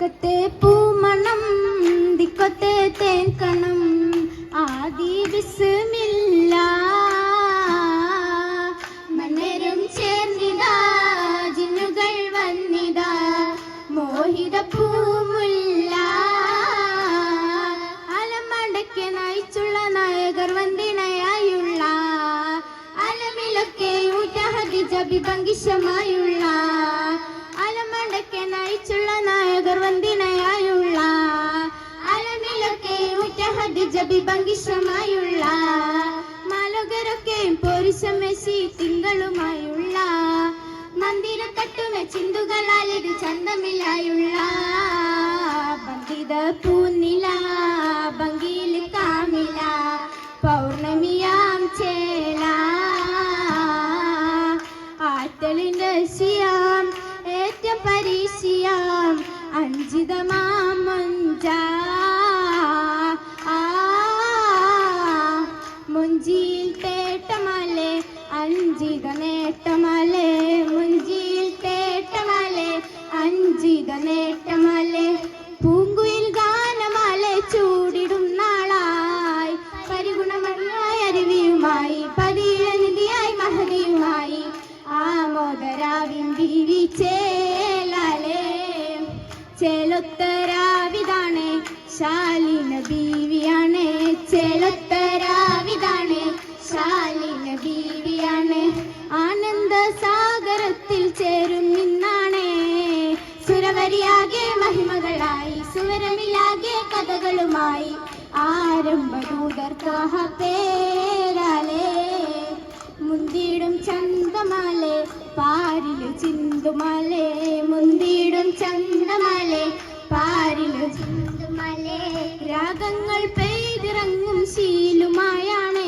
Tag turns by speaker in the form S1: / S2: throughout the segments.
S1: തെക്കത്തെ പൂമണം ദിക്കത്തെ തേൻകണം ആദി ബിസ്മില്ല മന്നരും ചേർന്നിതാ ജിന്നുകൾ വന്നിതാ മോഹിത പൂമുല്ല. അലമടക്കെ നയിച്ചുള്ള നായകർ വന്ദിണയായുള്ള അലമിലൊക്കെ ഊറ്റഹദിജബി ഭംഗിഷമായുള്ള ഭംഗിഷമായുള്ള മാലോകരൊക്കെ പൊരിശമെശി തിങ്കളുമായുള്ള മന്ദിര തട്ടുമെ ചിന്തുകളാലിത് ചന്തമില്ലായുള്ള ബന്ധിത പൂന്നില ഭംഗിയിൽ കാമില പൗർണമിയാം ചേല ആറ്റലിന്റെ ശിയാം ഏറ്റ പരീശിയാം അഞ്ചിതമാ മഞ്ച ശാലിന ബീവിയാണ് ചെളുത്തരാവിതാണ് ശാലിന ബീവിയാണ് ആനന്ദ സാഗരത്തിൽ ചേരും നിന്നാണ്. സുരവരിയാകെ മഹിമകളായി സുവരമില്ലാകെ കഥകളുമായി. ആരംഭൂതർക്കാഹ പേരാലേ. മുന്തിടും ചന്തമാലെ പാരിൽ ചിന്തുമാലേ. മുന്തിടും ചന്തമാലെ പാരിൽ ചിന്തുമലെ രാഗങ്ങൾ പെയ്തിറങ്ങും ശീലുമായാണ്.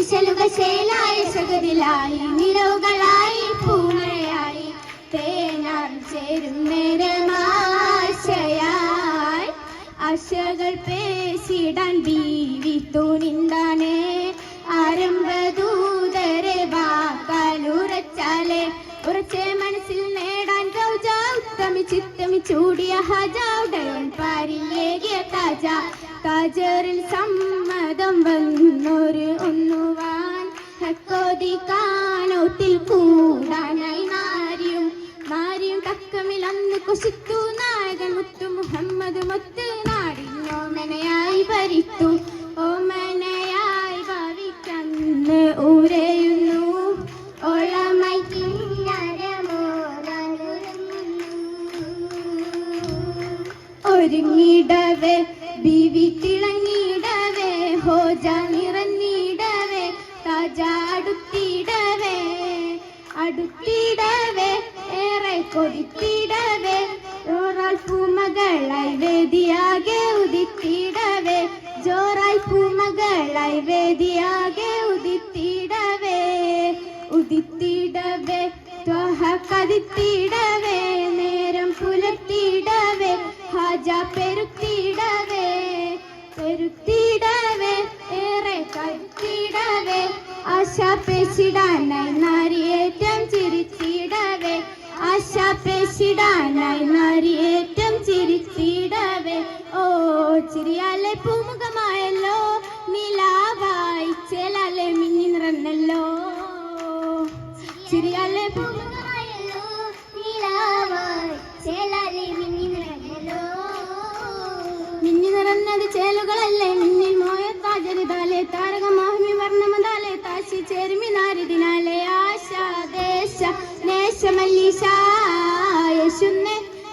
S1: ഇശലുക ശേലായി ശകതിലായി നിലവുകളായി പൂണയായി തേനാർ ചേരും നേരമാശയായി ആശകൾ പേശിടാൻ ബീവി തുണിന്താനേ ചിത്തമി ചൂടിയ ഹജാവുടയൻ പാരിലേകിയ താജ. താജറിൽ സമ്മതം വന്നൊരു ഒന്നുവാൻ ഹക്കോതി കാനോത്തിൽ കൂടാനായി നാരിയും നാരിയും തക്കമിൽ അന്ന് കുശിത്തു നായകൻ മുത്തു മുഹമ്മദ് മുത്ത് ഒരുങ്ങിടവേ ബീവി തിളങ്ങിടവേ ഹോജ നിറഞ്ഞിടവേ താജ അടുത്തിടവേ അടുത്തിടവേ ഏറെ കൊതിത്തിടവേ ജോറാൽ പൂമകളായി വേദിയാകെ ഉദിത്തിടവേ ജോറാൽ പൂമകളായി വേദിയാകെ ഉദിത്തിടവേ ഉദിത്തിടവേ ത്വഹ കതിത്തിടവേ. ആശ പേശിടാനായി നാരിയേറ്റം ചിരിച്ചിടവേ. ഓ ചിരിയാലെ പൂമുഖമായല്ലോ നിലാവായി ചേലാലെ മിന്നി നിറഞ്ഞല്ലോ. ചിരിയാലെ പൂമുഖമായല്ലോ നിലാവായി ചേലാലെ മിന്നി നിറഞ്ഞല്ലോ. മിന്നി നിറഞ്ഞത് ചേലുകളല്ലേ മിന്നിൽ മോയത്താചരിതാലെ താരകമാഹ്മി വർണമതാലെ താശി ചേരുമി നാരിതിനാലെ ആശ ദേശ നേശമല്ലീശ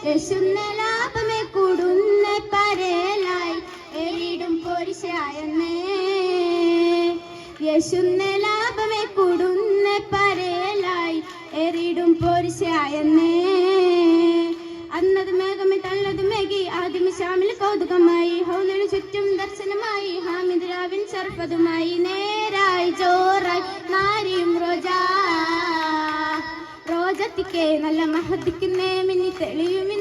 S1: യശുന്നെ ലാഭമേ കൂടുന്ന പരേലായി എരിടും പൊരിശായെന്നേ. യശുന്നെ ലാഭമേ കൂടുന്ന പരേലായി എരിടും പൊരിശായെന്നേ. അന്നത് മേഘമേ തള്ളത് മേഘി ആദ്യം ശ്യാമിൽ കൗതുകമായി ഹൗലിന് ചുറ്റും ദർശനമായി ഹാമിദ് രാവിൻ സർപ്പതുമായി നേരായി ജോറായി നാരിയും റോജ റോജത്തിക്കേ നല്ല മഹത്തിക്കുന്നേ മിന്നി തെളിയുമിന്നേ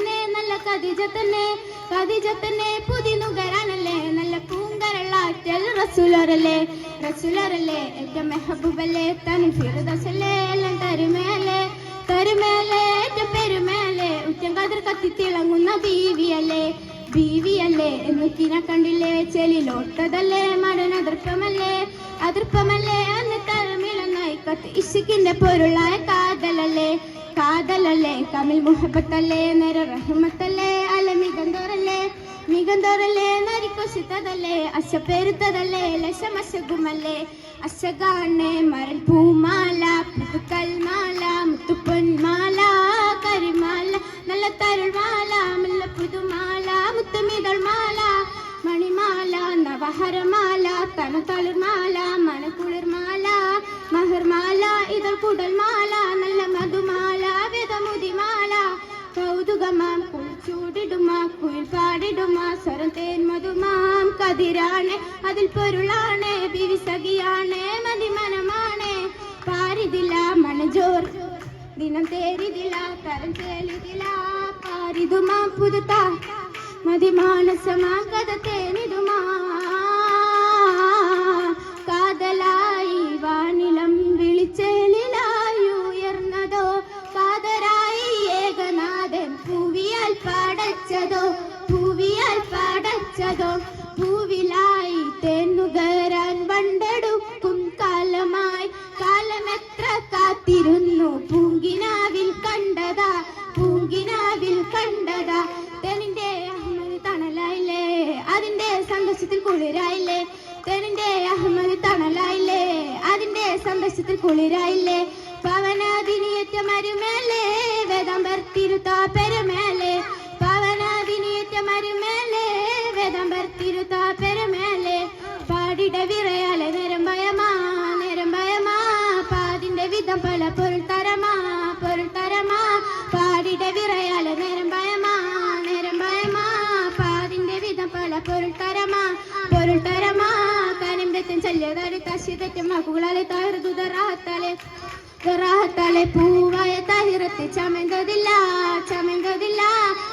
S1: കതിജ തന്നെ കതിജ തന്നെ പുതി നല്ല പൂങ്കരളാറ്റൽ റസൂലറല്ലേ? റസൂലറല്ലേ? ഏറ്റവും മെഹബൂബല്ലേ? തനി ഫിറുദസല്ലേ എല്ലാം തരുമയല്ലേ തരുമയല്ലേ ഏറ്റവും പെരുമയല്ലേ ഉറ്റം കതിർ കത്തി തിളങ്ങുന്ന ബീവിയല്ലേ? ബീവിയല്ലേ? എന്നുക്കിന കണ്ടില്ലേ? ചെലിലോട്ടതല്ലേ മടന അതൃപ്പമല്ലേ അതൃപ്പമല്ലേ അന്ന് തലമിളന്നായി കത്ത് ഇഷിക്കിന്റെ പൊരുളായ കാതലല്ലേ? കാതലല്ലേ കമിൽ മുഹബത്തല്ലേ നര റഹ്മത്തല്ലേ അല്ല മികന്തോറല്ലേ? മികന്തോറല്ലേ നരിക്കൊശിത്തതല്ലേ അശപ്പെരുത്തതല്ലേ ലശമശകുമല്ലേ? അശകാണെ മരൽ പൂമാല പുതുക്കൽമാല മുത്തുപൊന്മാല കരിമാല നല്ല തരുൾമാല മുല്ല പുതുമാല മുത്തുമിതൾ മാല മണിമാല നവഹരമാല തണു മനക്കുളിർമാല മഹർമാല ഇതൾ കുടൽമാല കൗതുകമാം കുളിച്ചൂടിടുമ കുയിൽ പാടിടുമാ തേൻ മധുമാം കതിരാണ് അതിൽ പൊരുളാണ് ബിവിസഖിയാണ് മതിമനമാണ്. പാരിതില്ല മണജോർ ദിനം തേരിതില്ല തരം തേലിതില്ല പാരിതുമാ പുതുത്ത മതിമാനസമാ കഥ തേനിതുമാ സന്തോഷത്തിൽ കുളിരായില്ലേ? പവനാദിനിയറ്റ മരുമേലേ വേദം തിരുത്താ പെരുമേലേ. പവനാദിനിയറ്റ മരുമേലേ വേദം തിരുത്താ പെരുമേലേ. പാടിട വിറയാലെ നേരം ഭയമാ നേരം ഭയമാ. പാതിന്റെ വിധം പല പൊരുൾ തരമാ തശി തെറ്റും മക്കുകളെ തകർതുതറാഹത്താലെ റാഹത്താലെ പൂവായ തഹിറത്ത് ചമന്തതില്ല ചമന്തതില്ല.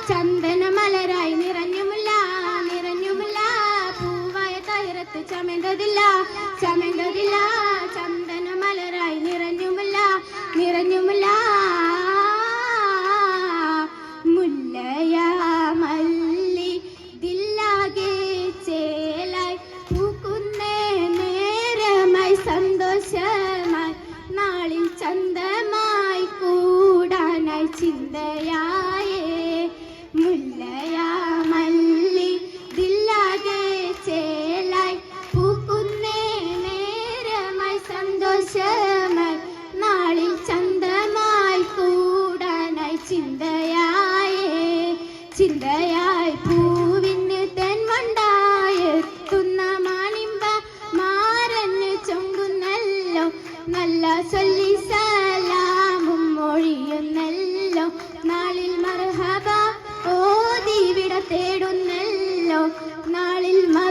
S1: ചന്ദന മലരായി നിറഞ്ഞുമില്ല നിറഞ്ഞുമില്ല പൂവായ തഹിറത്ത് ചമന്തതില്ല ചമന്തതില്ല ചന്ദന ചന്തമായി കൂടാനായി ചിന്തയായേ. മുല്ലയാ മല്ലി ചിന്തയായേ. ചിന്തയാ തേടുന്നല്ലോ. നാളിൽ മർഹബ ഓ വിട തേടുന്നല്ലോ. നാളിൽ മർ